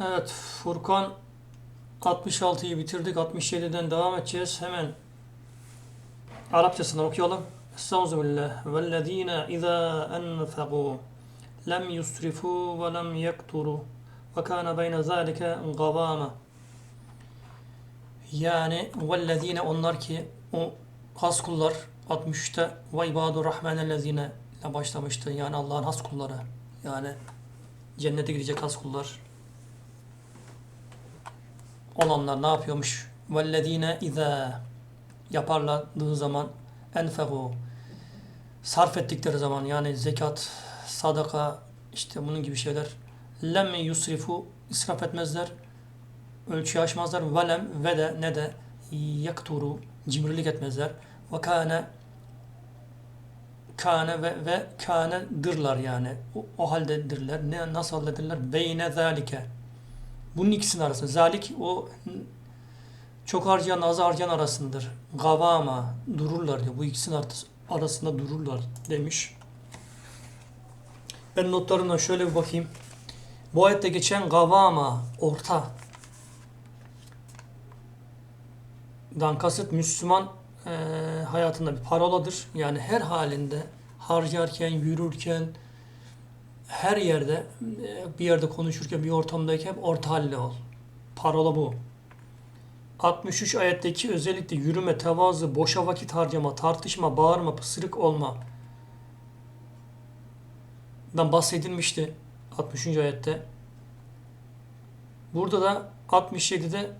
Evet, Furkan 66'yı bitirdik. 67'den devam edeceğiz. Hemen Arapçasını okuyalım. Estağfirullah. Vellezine izâ enfekû lem yusrifû ve lem yekturu ve kâne beyne zâlike gavâme. Yani vellezine onlar ki o has kullar 63'te ve ibadur rahmanellezine ile başlamıştı. Yani Allah'ın has kulları. Yani cennete gidecek has kullar olanlar ne yapıyormuş? Vellezine izâ yaparladığı zaman enfehu sarf ettikleri zaman yani zekat, sadaka işte bunun gibi şeyler. Lem yusrifu israf etmezler ölçüyü aşmazlar. Velem ve de ne de yakturu cimrilik etmezler. Ve kâne kâne ve, ve kâne dırlar yani. O, o haldedirler. Ne, nasıl haldedirler? Beyne zâlike bunun ikisinin arasında. Zalik o çok harcayan az harcayan arasındır. Gavama dururlar diyor. Bu ikisinin arasında dururlar demiş. Ben notlarımdan şöyle bir bakayım. Bu ayette geçen gavama orta dan kasıt Müslüman e, hayatında bir paroladır. Yani her halinde harcarken, yürürken, her yerde e, bir yerde konuşurken bir ortamdayken hep orta halde ol. Parola bu. 63 ayetteki özellikle yürüme, tevazu, boşa vakit harcama, tartışma, bağırma, pısırık olma dan bahsedilmişti 63. ayette. Burada da 67'de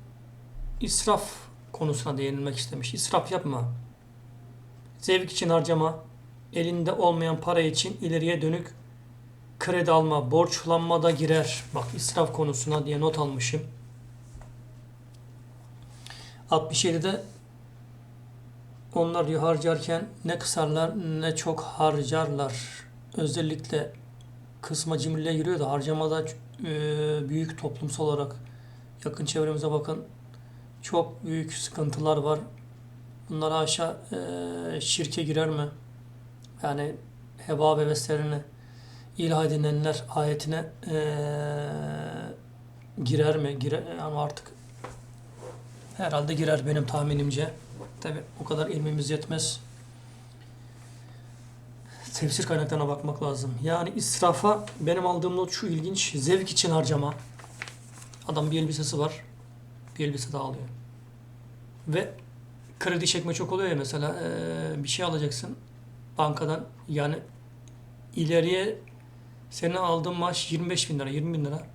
israf konusuna değinilmek istemiş. İsraf yapma. Zevk için harcama, elinde olmayan para için ileriye dönük kredi alma, borçlanma da girer. Bak israf konusuna diye not almışım. 67'de onlar diyor harcarken ne kısarlar ne çok harcarlar. Özellikle kısma cimriliğe giriyor da harcamada e, büyük toplumsal olarak yakın çevremize bakın çok büyük sıkıntılar var. Bunlar aşağı e, şirke girer mi? Yani heva heveslerini ilah edinenler ayetine eee, girer mi? Girer, ama artık herhalde girer benim tahminimce. Tabi o kadar ilmimiz yetmez. Tefsir kaynaklarına bakmak lazım. Yani israfa benim aldığım not şu ilginç. Zevk için harcama. Adam bir elbisesi var. Bir elbise daha alıyor. Ve kredi çekme çok oluyor ya mesela eee, bir şey alacaksın bankadan yani ileriye senin aldığın maaş 25 bin lira, 20 bin lira.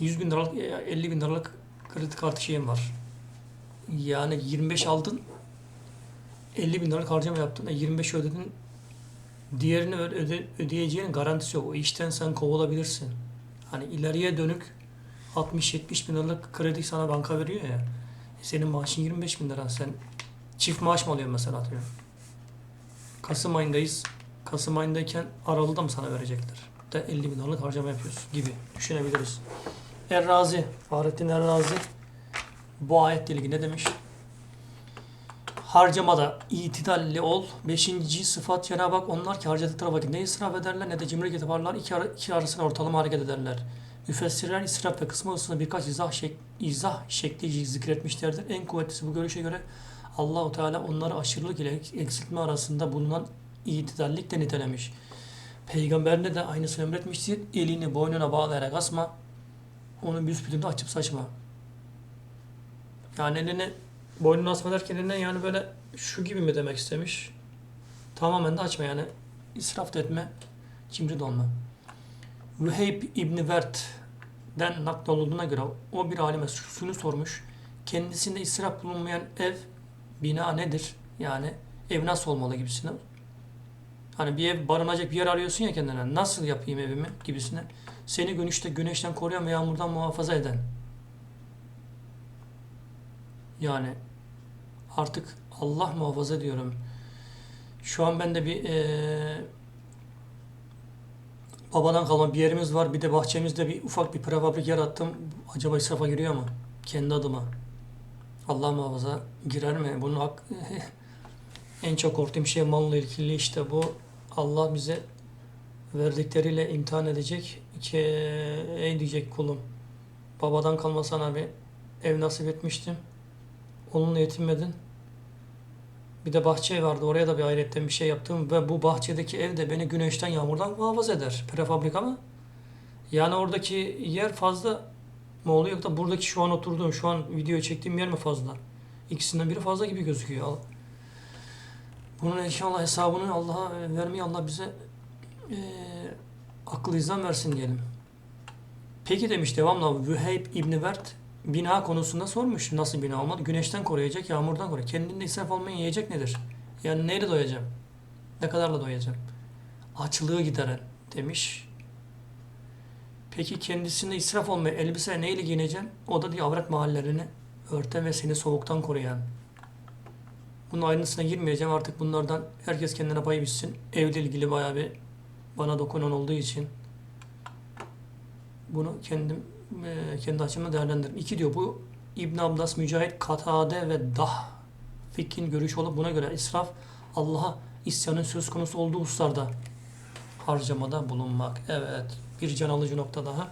100 bin liralık, 50 bin liralık kredi kartı şeyin var. Yani 25 aldın, 50 bin liralık harcama yaptın, e 25 ödedin. Diğerini öde, ödeyeceğinin garantisi yok. O işten sen kovulabilirsin. Hani ileriye dönük 60-70 bin liralık kredi sana banka veriyor ya. E senin maaşın 25 bin lira. Sen çift maaş mı alıyorsun mesela atıyorum. Kasım ayındayız. Kasım ayındayken Aralık'ta mı sana verecekler? De 50 bin liralık harcama yapıyorsun gibi düşünebiliriz. Errazi, Fahrettin Errazi bu ayetle ilgili ne demiş? Harcamada itidalli ol. Beşinci sıfat Cenab-ı Hak onlar ki harcadıkları vakit ne israf ederler ne de cimrilik yaparlar. İki, ara, iki arasına ortalama hareket ederler. Müfessirler israf ve kısmı hususunda birkaç izah, şek, izah şekli zikretmişlerdir. En kuvvetlisi bu görüşe göre Allahu Teala onları aşırılık ile eksiltme arasında bulunan itidallikle nitelemiş. Peygamberine de aynısını emretmiştir. Elini boynuna bağlayarak asma. Onu büsbütün de açıp saçma. Yani elini boynuna asma derken eline yani böyle şu gibi mi demek istemiş? Tamamen de açma yani. israf da etme. Cimri de olma. Vüheyb İbni Vert'den nakdolunduğuna göre o bir alime şunu sormuş. Kendisinde israf bulunmayan ev, bina nedir? Yani ev nasıl olmalı gibisine. Hani bir ev barınacak bir yer arıyorsun ya kendine. Nasıl yapayım evimi gibisine. Seni güneşte güneşten koruyan ve yağmurdan muhafaza eden. Yani artık Allah muhafaza diyorum. Şu an ben de bir eee, babadan kalma bir yerimiz var. Bir de bahçemizde bir ufak bir prefabrik yer attım. Acaba israfa giriyor mu? Kendi adıma. Allah muhafaza girer mi? Bunun hak... en çok korktuğum şey malla ilgili işte bu. Allah bize verdikleriyle imtihan edecek ki ey diyecek kulum babadan kalma sana bir ev nasip etmiştim. Onunla yetinmedin. Bir de bahçe vardı. Oraya da bir ayrıyetten bir şey yaptım. Ve bu bahçedeki ev de beni güneşten, yağmurdan muhafaza eder. Prefabrik ama. Yani oradaki yer fazla mı oluyor yoksa buradaki şu an oturduğum, şu an video çektiğim yer mi fazla? İkisinden biri fazla gibi gözüküyor. Bunun inşallah hesabını Allah'a vermeyi Allah bize eee akıl izan versin diyelim. Peki demiş devamla Vüheyb İbni Vert bina konusunda sormuş. Nasıl bina olmalı? Güneşten koruyacak, yağmurdan koruyacak. Kendinde israf olmayan yiyecek nedir? Yani neyle doyacağım? Ne kadarla doyacağım? Açlığı gideren demiş. Peki kendisinde israf olmayan elbise neyle giyineceğim? O da diyor avret mahallerini örten ve seni soğuktan koruyan. Bunun ayrıntısına girmeyeceğim. Artık bunlardan herkes kendine pay bitsin. Evle ilgili bayağı bir bana dokunan olduğu için bunu kendim e, kendi açımdan değerlendiririm. İki diyor bu İbn Abbas, Mücahit, Katade ve Dah fikrin görüşü olup buna göre israf Allah'a isyanın söz konusu olduğu hususlarda harcamada bulunmak. Evet. Bir can alıcı nokta daha.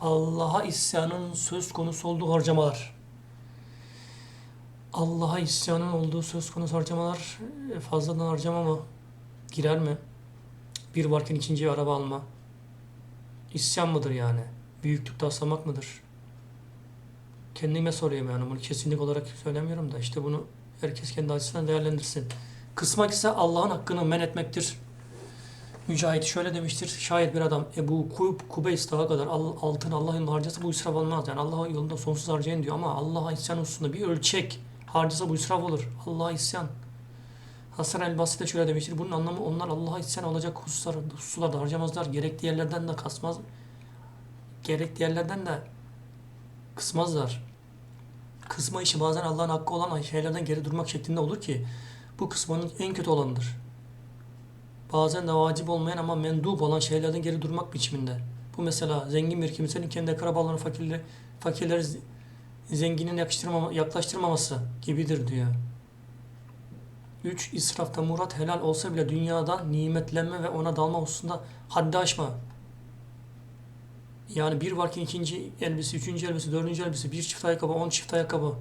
Allah'a isyanın söz konusu olduğu harcamalar. Allah'a isyanın olduğu söz konusu harcamalar e, fazladan harcama mı? Girer mi? Bir varken ikinciye araba alma. İsyan mıdır yani? Büyüklük taslamak mıdır? Kendime soruyorum yani bunu kesinlik olarak söylemiyorum da işte bunu herkes kendi açısından değerlendirsin. Kısmak ise Allah'ın hakkını men etmektir. Mücahit şöyle demiştir. Şayet bir adam Ebu Kub, Kubeys dağı kadar al- altın Allah yolunda harcasa bu israf olmaz. Yani Allah yolunda sonsuz harcayın diyor ama Allah'a isyan hususunda bir ölçek harcasa bu israf olur. Allah'a isyan. Hasan el Basri de şöyle demiştir. Bunun anlamı onlar Allah'a isyan olacak hususlar, hususlarda harcamazlar. Gerekli yerlerden de kasmaz. Gerekli yerlerden de kısmazlar. Kısma işi bazen Allah'ın hakkı olan şeylerden geri durmak şeklinde olur ki bu kısmanın en kötü olanıdır. Bazen de vacip olmayan ama mendup olan şeylerden geri durmak biçiminde. Bu mesela zengin bir kimsenin kendi akrabalarını fakirleri, fakirleri zenginin yakıştırmama, yaklaştırmaması gibidir diyor. 3. İsrafta murat helal olsa bile dünyada nimetlenme ve ona dalma hususunda haddi aşma. Yani bir varken ikinci elbise, üçüncü elbise, dördüncü elbise, bir çift ayakkabı, on çift ayakkabı.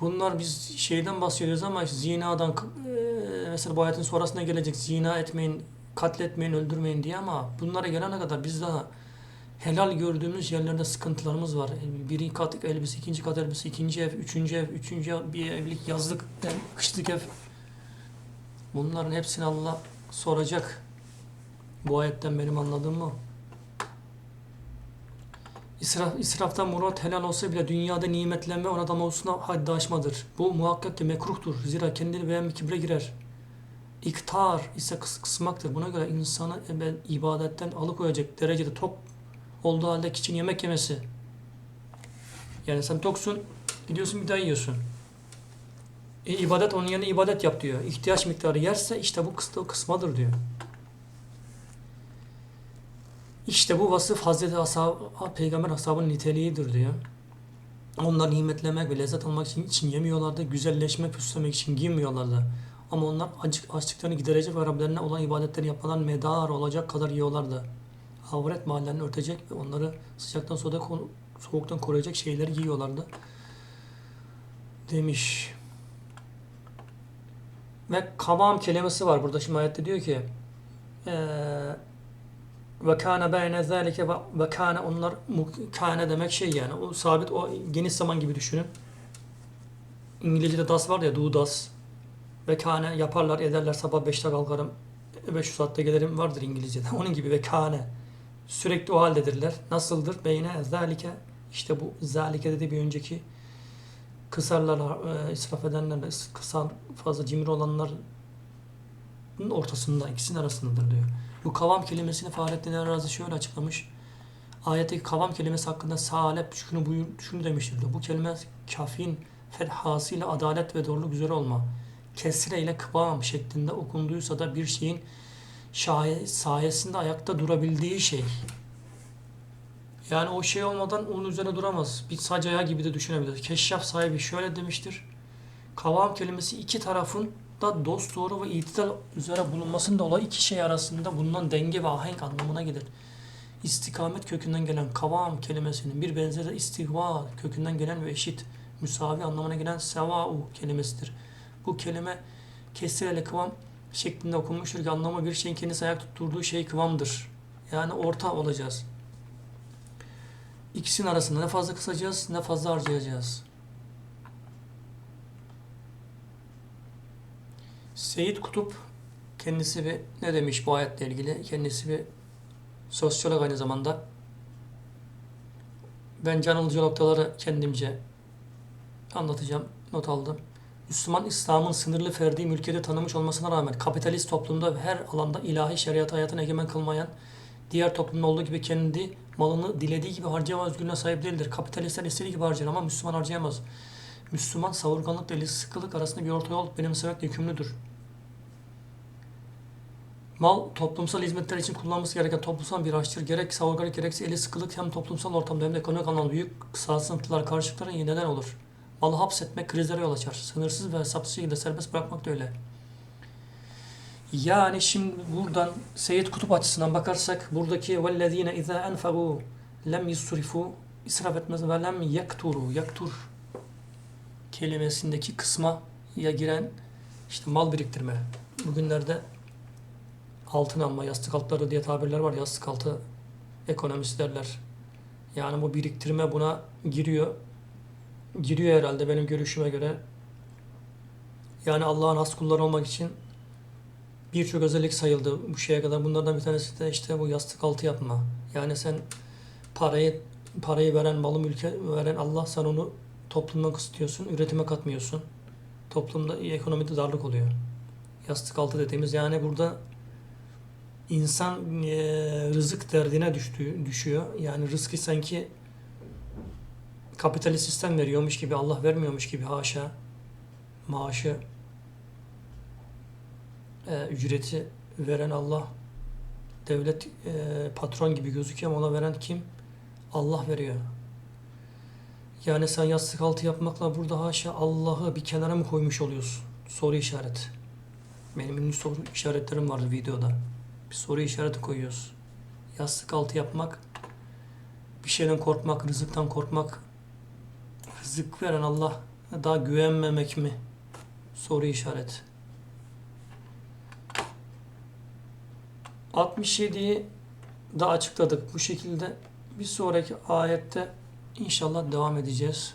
Bunlar biz şeyden bahsediyoruz ama zinadan, eee, mesela bu hayatın sonrasında gelecek zina etmeyin, katletmeyin, öldürmeyin diye ama bunlara gelene kadar biz daha helal gördüğümüz yerlerde sıkıntılarımız var. Bir kat elbise, ikinci kat elbise, ikinci ev, üçüncü ev, üçüncü ev, bir evlilik, yazlık, kışlık ev. Bunların hepsini Allah soracak. Bu ayetten benim anladığım o. İsraf, israftan murat helal olsa bile dünyada nimetlenme ona da hususuna haddi aşmadır. Bu muhakkak ki mekruhtur. Zira kendini beğen bir kibre girer. İktar ise kıs kısmaktır. Buna göre insanı ibadetten alıkoyacak derecede tok olduğu halde için yemek yemesi. Yani sen toksun, gidiyorsun bir daha yiyorsun. E, ibadet onun yerine ibadet yap diyor. İhtiyaç miktarı yerse işte bu kısmı kısmadır diyor. İşte bu vasıf Hazreti Ashab, Peygamber ashabının niteliğidir diyor. Onlar nimetlemek ve lezzet almak için, için yemiyorlardı. Güzelleşmek, süslemek için giymiyorlardı. Ama onlar acık, açlıklarını giderecek ve Rablerine olan ibadetleri yapmadan medar olacak kadar yiyorlardı. Avret mahallerini örtecek ve onları sıcaktan soğuktan, soğuktan koruyacak şeyleri giyiyorlardı. Demiş. Ve kavam kelimesi var burada. Şimdi ayette diyor ki ve kâne beyne zâlike ve- kâne onlar kâne demek şey yani o sabit o geniş zaman gibi düşünün. İngilizce'de das var ya do das. Ve kâne yaparlar ederler sabah 5'te kalkarım 500 saatte gelirim vardır İngilizce'de. Onun gibi ve kâne sürekli o haldedirler. Nasıldır? Beyne zâlike işte bu zâlike dedi bir önceki kısarlar e, israf edenlerle kısar fazla cimri olanların ortasında ikisinin arasındadır diyor. Bu kavam kelimesini Fahrettin Errazi şöyle açıklamış. Ayetteki kavam kelimesi hakkında Salep şunu buyur, şunu demiştir diyor. Bu kelime kafin fethasıyla adalet ve doğruluk üzere olma. Kesre ile kıvam şeklinde okunduysa da bir şeyin şaye, sayesinde ayakta durabildiği şey. Yani o şey olmadan onun üzerine duramaz. Bir sac ayağı gibi de düşünebiliriz. Keşşaf sahibi şöyle demiştir. Kavam kelimesi iki tarafın da dost doğru ve itidal üzere bulunmasında olay iki şey arasında bulunan denge ve ahenk anlamına gelir. istikamet kökünden gelen kavam kelimesinin bir benzeri de kökünden gelen ve eşit, müsavi anlamına gelen seva'u kelimesidir. Bu kelime kesirele kıvam şeklinde okunmuştur ki anlamı bir şeyin kendisi ayak tutturduğu şey kıvamdır. Yani orta olacağız. İkisinin arasında ne fazla kısacağız ne fazla harcayacağız. Seyit Kutup kendisi bir ne demiş bu ayetle ilgili? Kendisi bir sosyolog aynı zamanda. Ben can alıcı noktaları kendimce anlatacağım. Not aldım. Müslüman İslam'ın sınırlı ferdi mülkiyeti tanımış olmasına rağmen kapitalist toplumda ve her alanda ilahi şeriat hayatını egemen kılmayan diğer toplumda olduğu gibi kendi malını dilediği gibi harcama özgürlüğüne sahip değildir. Kapitalistler istediği gibi harcar ama Müslüman harcayamaz. Müslüman savurganlıkla eli sıkılık arasında bir orta yol benimsemekle yükümlüdür. Mal toplumsal hizmetler için kullanılması gereken toplumsal bir araçtır. Gerek savurganlık gerekse eli sıkılık hem toplumsal ortamda hem de ekonomik anlamda büyük kısasıntılar, karşılıklara neden olur. Malı hapsetmek krizlere yol açar. Sınırsız ve hesapsız şekilde serbest bırakmak da öyle. Yani şimdi buradan Seyyid Kutup açısından bakarsak buradaki وَالَّذ۪ينَ اِذَا اَنْفَقُوا lem yusrifu israf etmez ve lem yakturu yaktur kelimesindeki kısma ya giren işte mal biriktirme. Bugünlerde altın alma, yastık altları diye tabirler var. Yastık altı ekonomisi derler. Yani bu biriktirme buna giriyor. Giriyor herhalde benim görüşüme göre. Yani Allah'ın has kulları olmak için birçok özellik sayıldı bu şeye kadar. Bunlardan bir tanesi de işte bu yastık altı yapma. Yani sen parayı parayı veren, malı mülke veren Allah sen onu toplumdan kısıtlıyorsun, üretime katmıyorsun. Toplumda ekonomide darlık oluyor. Yastık altı dediğimiz yani burada insan e, rızık derdine düştüğü, düşüyor. Yani rızkı sanki kapitalist sistem veriyormuş gibi, Allah vermiyormuş gibi haşa. Maaşı, e, ücreti veren Allah. Devlet e, patron gibi gözüküyor ama ona veren kim? Allah veriyor. Yani sen yastık altı yapmakla burada haşa Allah'ı bir kenara mı koymuş oluyorsun? Soru işareti. Benim ünlü soru işaretlerim vardı videoda. Bir soru işareti koyuyoruz. Yastık altı yapmak, bir şeyden korkmak, rızıktan korkmak, rızık veren Allah daha güvenmemek mi? Soru işareti. 67'yi da açıkladık bu şekilde. Bir sonraki ayette inşallah devam edeceğiz.